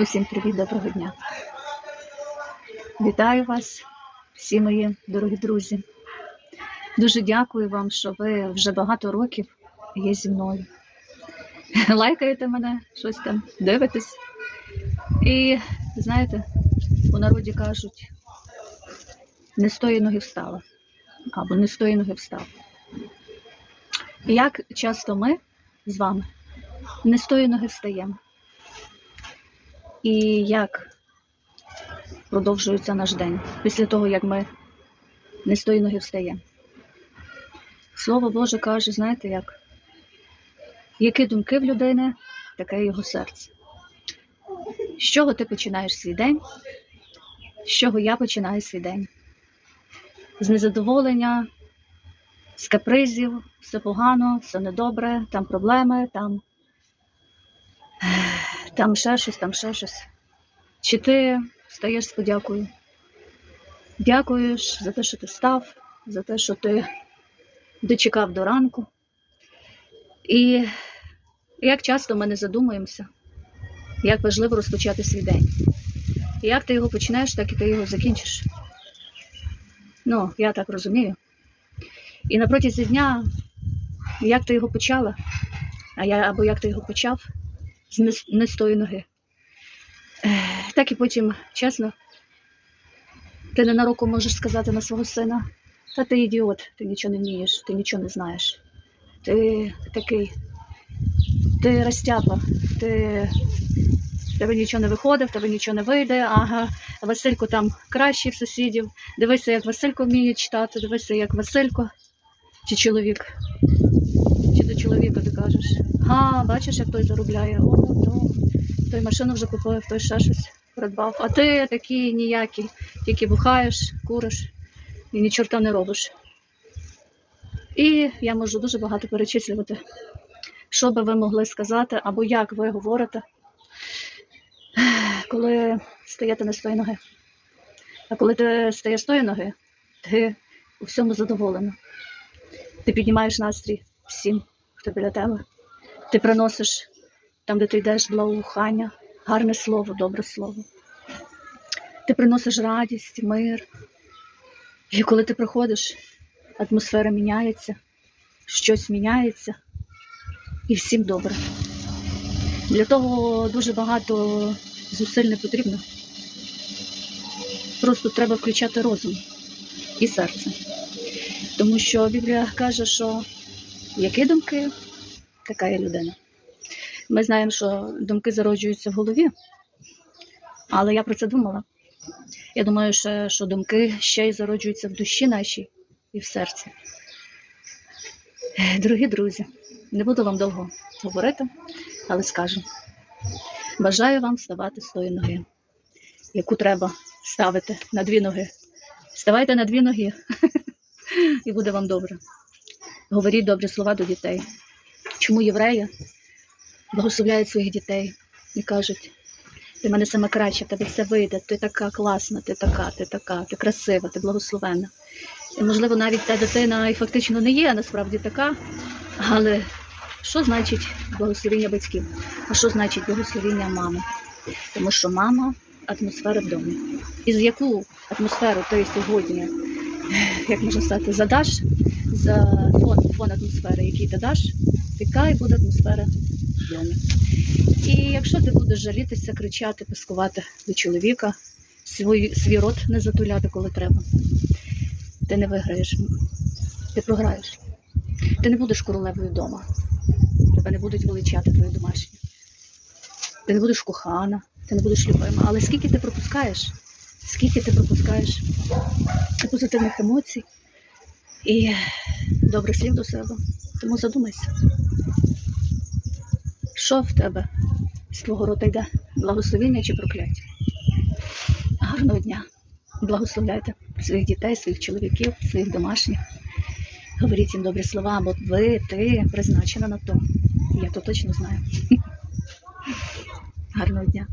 Усім привіт, доброго дня. Вітаю вас, всі мої дорогі друзі. Дуже дякую вам, що ви вже багато років є зі мною. Лайкаєте мене, щось там дивитесь. І знаєте, у народі кажуть, не з тої ноги встала, або не з тої ноги встав. І як часто ми з вами не з тої ноги встаємо. І як продовжується наш день після того, як ми не з тої ноги встаємо. Слово Боже каже, знаєте як? Які думки в людини, таке його серце. З чого ти починаєш свій день? З чого я починаю свій день? З незадоволення, з капризів, все погано, все недобре, там проблеми, там там ще щось, там ще щось. Чи ти стаєш з подякою? Дякуєш за те, що ти став, за те, що ти дочекав до ранку. І як часто ми не задумуємося, як важливо розпочати свій день. І як ти його почнеш, так і ти його закінчиш. Ну, я так розумію. І на протязі дня, як ти його почала, а я, або як ти його почав, не, з тої ноги. Так і потім, чесно, ти ненароком можеш сказати на свого сина, та ти ідіот, ти нічого не вмієш, ти нічого не знаєш. Ти такий, ти розтяпа, ти тебе нічого не виходить, в тебе нічого не вийде, ага, Василько там кращий в сусідів. Дивися, як Василько вміє читати, дивися, як Василько чи чоловік. Чоловіка ти кажеш, а, бачиш, як той заробляє, о, то той машину вже купив, той ще щось придбав. А ти такий ніякий, тільки бухаєш, куриш і ні чорта не робиш. І я можу дуже багато перечислювати, що би ви могли сказати, або як ви говорите, коли стаєте не з тої ноги. А коли ти стаєш з тої ноги, ти у всьому задоволена. Ти піднімаєш настрій всім, хто біля тебе. Ти приносиш там, де ти йдеш, благоухання, гарне слово, добре слово. Ти приносиш радість, мир. І коли ти приходиш, атмосфера міняється, щось міняється, і всім добре. Для того дуже багато зусиль не потрібно. Просто треба включати розум і серце. Тому що Біблія каже, що які думки, така є людина. Ми знаємо, що думки зароджуються в голові, але я про це думала. Я думаю, що, що думки ще й зароджуються в душі нашій і в серці. Дорогі друзі, не буду вам довго говорити, але скажу. Бажаю вам вставати з тої ноги, яку треба ставити на дві ноги. Вставайте на дві ноги, і буде вам добре. Говоріть добрі слова до дітей. Чому євреї благословляють своїх дітей і кажуть, ти мене саме краще, тебе все вийде, ти така класна, ти така, ти така, ти красива, ти благословенна. І, можливо, навіть та дитина і фактично не є насправді така, але що значить благословіння батьків? А що значить благословіння мами? Тому що мама атмосфера в домі. І з яку атмосферу ти сьогодні, як можна сказати, задаш за фон, фон атмосфери, який ти даш, така і буде атмосфера в домі. І якщо ти будеш жалітися, кричати, пискувати до чоловіка, свій, свій рот не затуляти, коли треба, ти не виграєш, ти програєш. Ти не будеш королевою вдома. Тебе не будуть величати твої домашні. Ти не будеш кохана, ти не будеш любима. Але скільки ти пропускаєш, скільки ти пропускаєш позитивних емоцій і добрих слів до себе. Тому задумайся, що в тебе з твого рота йде? Благословіння чи прокляття? Гарного дня! Благословляйте своїх дітей, своїх чоловіків, своїх домашніх. Говоріть їм добрі слова, бо ви, ти призначена на то. Я то точно знаю. Гарного дня.